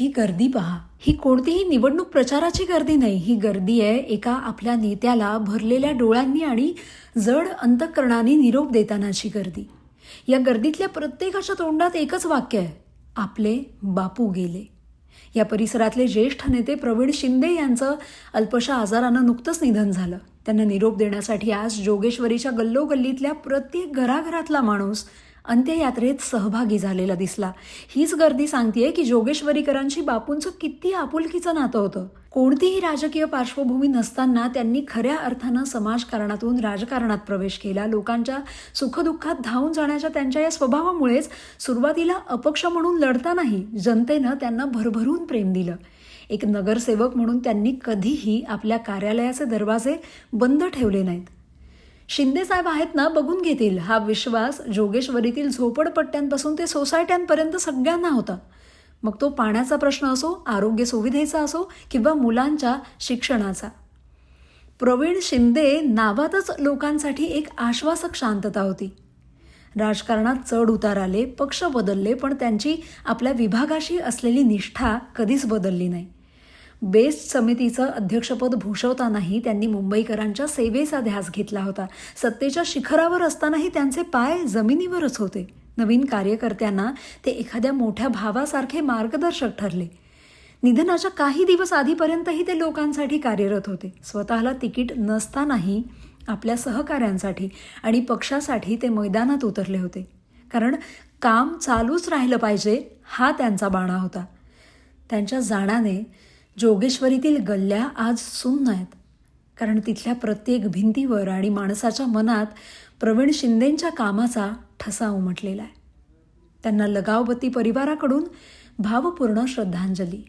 ही गर्दी पहा. ही कोणतीही निवडणूक प्रचाराची गर्दी नाही. ही गर्दी आहे एका आपल्या नेत्याला भरलेल्या डोळ्यांनी आणि जड अंतकरणाने निरोप देतानाची गर्दी. या गर्दीतल्या प्रत्येकाच्या तोंडात एकच वाक्य आहे. आपले बापू गेले. या परिसरातले ज्येष्ठ नेते प्रवीण शिंदे यांचं अल्पशा आजारानं नुकतंच निधन झालं. त्यांना निरोप देण्यासाठी आज जोगेश्वरीच्या गल्लोगल्लीतल्या प्रत्येक घराघरातला माणूस अंत्ययात्रेत सहभागी झालेला दिसला. हीच गर्दी सांगतेय की जोगेश्वरीकरांशी बापूंचं किती आपुलकीचं नातं होतं. कोणतीही राजकीय पार्श्वभूमी नसताना त्यांनी खऱ्या अर्थानं समाजकारणातून राजकारणात प्रवेश केला. लोकांच्या सुखदुःखात धावून जाण्याच्या त्यांच्या या स्वभावामुळेच सुरुवातीला अपक्ष म्हणून लढतानाही जनतेनं त्यांना भरभरून प्रेम दिलं. एक नगरसेवक म्हणून त्यांनी कधीही आपल्या कार्यालयाचे दरवाजे बंद ठेवले नाहीत. शिंदे साहेब आहेत ना बघून घेतील. हा विश्वास जोगेश्वरीतील झोपडपट्ट्यांपासून ते सोसायट्यांपर्यंत सगळ्यांना होता. मग तो पाण्याचा प्रश्न असो आरोग्य सुविधेचा असो किंवा मुलांच्या शिक्षणाचा. प्रवीण शिंदे नावातच लोकांसाठी एक आश्वासक शांतता होती. राजकारणात चढ उतार आले पक्ष बदलले पण त्यांची आपल्या विभागाशी असलेली निष्ठा कधीच बदलली नाही. बेस्ट समितीचं अध्यक्षपद भूषवतानाही त्यांनी मुंबईकरांच्या सेवेचा ध्यास घेतला होता. सत्तेच्या शिखरावर असतानाही त्यांचे पाय जमिनीवरच होते. नवीन कार्यकर्त्यांना ते एखाद्या मोठ्या भावासारखे मार्गदर्शक ठरले. निधनाच्या काही दिवस आधीपर्यंतही ते लोकांसाठी कार्यरत होते. स्वतःला तिकीट नसतानाही आपल्या सहकाऱ्यांसाठी आणि पक्षासाठी ते मैदानात उतरले होते. कारण काम चालूच राहिलं पाहिजे हा त्यांचा बाणा होता. त्यांच्या जाण्याने जोगेश्वरीतील गल्ल्या आज सुन्न आहेत. कारण तिथल्या प्रत्येक भिंतीवर आणि माणसाच्या मनात प्रवीण शिंदेंच्या कामाचा ठसा उमटलेला आहे. त्यांना लगावबत्ती परिवाराकडून भावपूर्ण श्रद्धांजली.